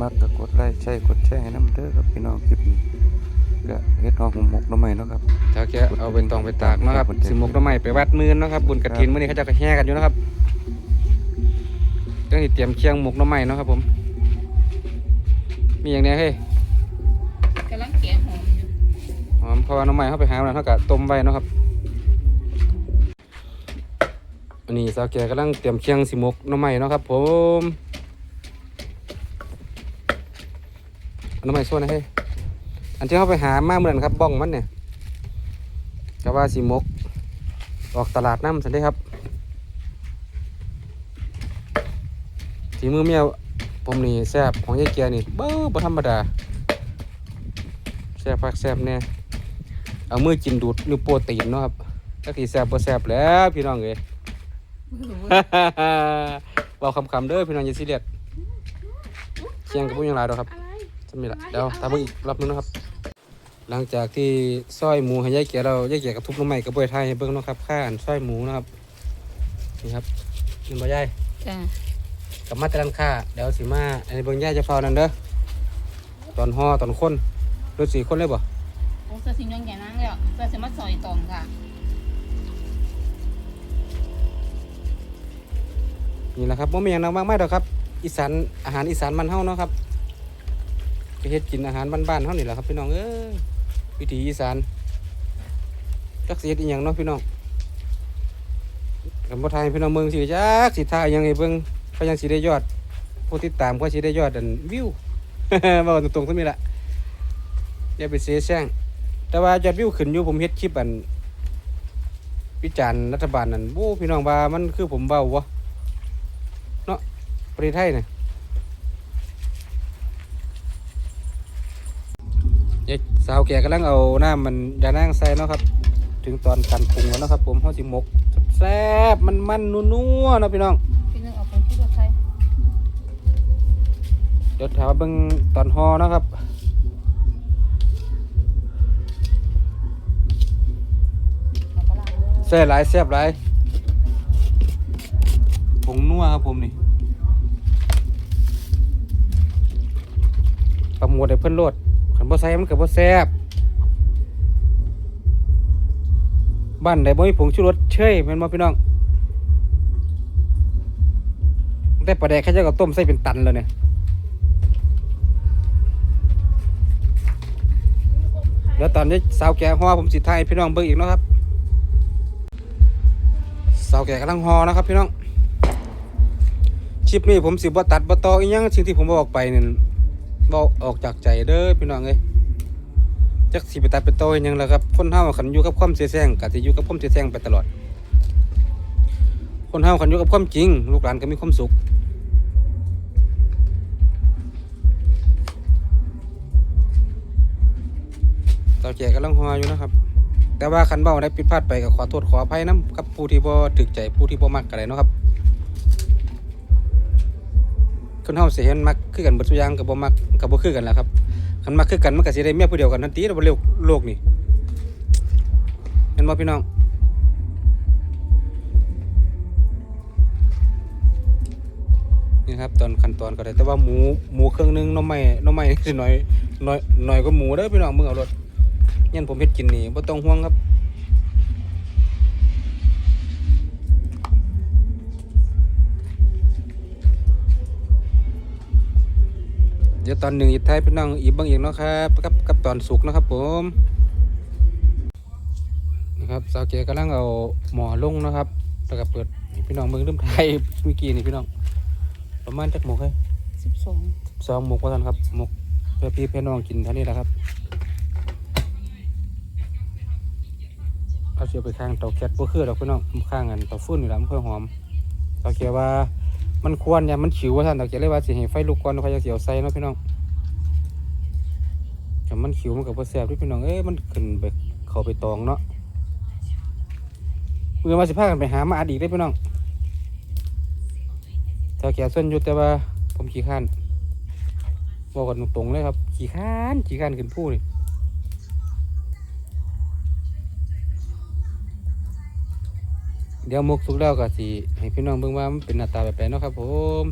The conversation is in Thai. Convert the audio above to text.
มักก็กดไลค์ใช่กดแชร์ให้น้ำเด้อครับพี่น้องคลิปนี้ก็เฮ็ดหอกหมกหน้ำใหม่เนาะครับ ถ้าแกเอาเป็นตองไปตากเนาะครับสิหมกต้นไม้ไปวัดมือเนาะครับบุญกระถินมื้อนี้เขาเจะกระแห่กันอยู่นะครับเรื่องที่เตรียมเคียงหมกหน้ำไม้เนาะครับผม มีอย่างเนี้ยเฮ้ยกำลังแกะหอมอยู่หอมเพราะว่าหน้ำไม้เขาไปหามาแล้วเขาก็ต้มไว้เนาะครับอันนี้สาวแกกำลังเตรียมเคียงสิหมกหน้ำไม้เนาะครับ ผมเอาห น้ำไม้ส่วนนะเฮ้ยอันที่เขาไปหามาเหมือนครับบ้องมันเนี่ยก็ว่าสิหมก ออกตลาดน้ำสันได้ครับสีมือเมียผมนี่แซบของยายเกียร์นี่เบ้อบ่ธรรมดาแซบพักแซบแน่เอามือกินดูดนิ้วโปรตีนเนาะครับถ้าสีแซบบ่แซบแล้วพี่น้องเอ้ยเบาคำๆเด้อพี่น้องอย่าซีเรียสเคียงกับพวกยังหลายดอกครับ อะไรจะมีละเดี๋ยวตามมาอีกรอบนึงนะครับ หลังจากที่ซอยหมูให้ยายเกียร์เรายายเกียร์กับทุบลงใหม่กับบวยไทยให้เบิ่งเนาะครับข้าอันซอยหมูนะครับนี่ครับนี่บ่ยายจ้ากับมาตรการค่าเดี๋ยวสิมาอันนี้เบิ่งยายจะเฝ้านั่นเด้อตอนห่อตอนคนรถสี่คนเลยบ่โอ้เสื้อสีน้องแก่นั่งแล้วเสื้อสมาซอยตองค่ะนี่แหละครับบ่มีหยังมากมายดอกครับ อีสานอาหารอีสานมันเฮาเนาะครับ ไปเฮ็ดกินอาหารบ้านๆเฮานี่แหละครับพี่น้องเอ้ยวิถีอีสานจักสิเฮ็ดอีหยังเนาะพี่น้องกันบ่ทายพี่น้องเมืองสิจักสิท่าอิหยังให้เบิ่งก็ยังสิได้ยอดผู้ติดตามก็สิได้ยอดอันวิวเว้าตรงๆซั่นนี่ล่ะอย่าไปเสียแซงแต่ว่ายอดวิวขึ้นอยู่ผมเฮ็ดคลิปอันวิจารณ์รัฐบาลนั่นโอ้พี่น้องว่ามันคือผมเว้าวะประเทศไทยเนี่ย ยายสาวแก่กำลังเอาน้ำมันยานั่งใส่เนาะครับ ถึงตอนการปรุงแล้วเนาะครับ ผมเขาสิหมกแซ่บมันมันๆนัวๆเนาะพี่น้องพี่นึงเอาไปที่รถไทยเดี๋ยวถามว่าเบิ่งตอนห่อเนาะครับเอาปลาร้าเลยแซ่บหลายแซ่บหลายผงนัวครับผมนี่ประมวดให้เพิ่นโลด ขันบ่ใส่มันก็บ่แซ่บบ้านใดบ่มีผงชูรสเชยแม่นบ่พี่น้องได้ปลาแดกแค่เจ้าก็ต้มใส่เป็นตันแล้วเนี่ยแล้วตอนนี้สาวแก่ห่อผมสิทายพี่น้องเบิ่งอีกนะครับสาวแก่กำลังฮอนะครับพี่น้องคลิปนี้ผมสิบ่ตัดบ่ต่ออีหยังสิ่งที่ผมบอกไปนี่ บอกออกจากใจเด้อพี่น้องเอ้ยจักสิไปตัดไปต่ออีหยังล่ะครับ คนเฮาคันอยู่กับความเสียแซงก็สิอยู่กับความเสียแซงไปตลอด คนเฮาคันอยู่กับความจริง ลูกหลานก็มีความสุขสาวแก่กำลังฮออยู่นะครับ แต่ว่าคันเบ้าได้ผิดพลาดไปก็ขอโทษขออภัยนํกับผู้ที่บ่ถึกใจผู้ที่บ่มักกันเลยเนาะครับ นเฮาสิเห็นมักคือกันเบิดทุกอย่างก็บ่มักก็บ่คือกันแหละครับคันมักคือกันมันก็สิได้เมียผู้เดียวกันทันทีแล้วบ่เร็วโลกนี่เห็นบ่พี่น้องนี่ครับตอนขั้นตอนก็ได้แต่ว่าหมูหมูเครื่องนึงน้อไม้น้อไม้สิน้อยน้อยน้อยกว่าหมูเด้อพี่น้องมึงเอารถยันผมเฮ็ดกินนี่บ่ต้องห่วงครับ ดี๋ยวตอนหนึ่งอีกท้ายพี่น้องอีกบางอีกเนาะครับกับกับตอนสุกเนาะครับผมนะครับสาวเก๋กำลังเอาหมอลงเนาะครับแล้วก็เปิดให้พี่น้องเบิ่งเริ่มไทยเมื่อกี้นี่พี่น้อง ประมาณจักหมกให้สิบสองสองหมกว่าท่านครับหมกเพื่อพี่เพื่อน้องกินเท่านี้แหละครับเอาเสียไปข้างเตาแก๊สบ่คือดอกพี่น้องข้างกันเตาฟืนนี่ล่ะมันค่อยหอมเตาเกียว่า มันควรเนี่ยมันฉิวว่าท่านเตาเกียเลยว่าสิให้ไฟลุกก่อนแล้วค่อยจะเสียวใส่เนาะพี่น้องแต่มันขิวมันก็บ่แซ่บเด้วยพี่น้องเอ้ยมันขึ้นไปเขาไปตองเนาะเมื่อมาสิพากันไปหามาอัดอีกได้พี่น้องเตาเกียส่วนอยู่แต่ว่าผมขี้ข้านบอกกันตรงๆเลยครับ ขี้ข้านขี้ข้านขึ้นผู้นี่ เดี๋ยวมุกสุกแล้วก็สิให้พี่น้องเบิ่งว่ามันเป็นหน้าตาแบบไหนเนาะครับผม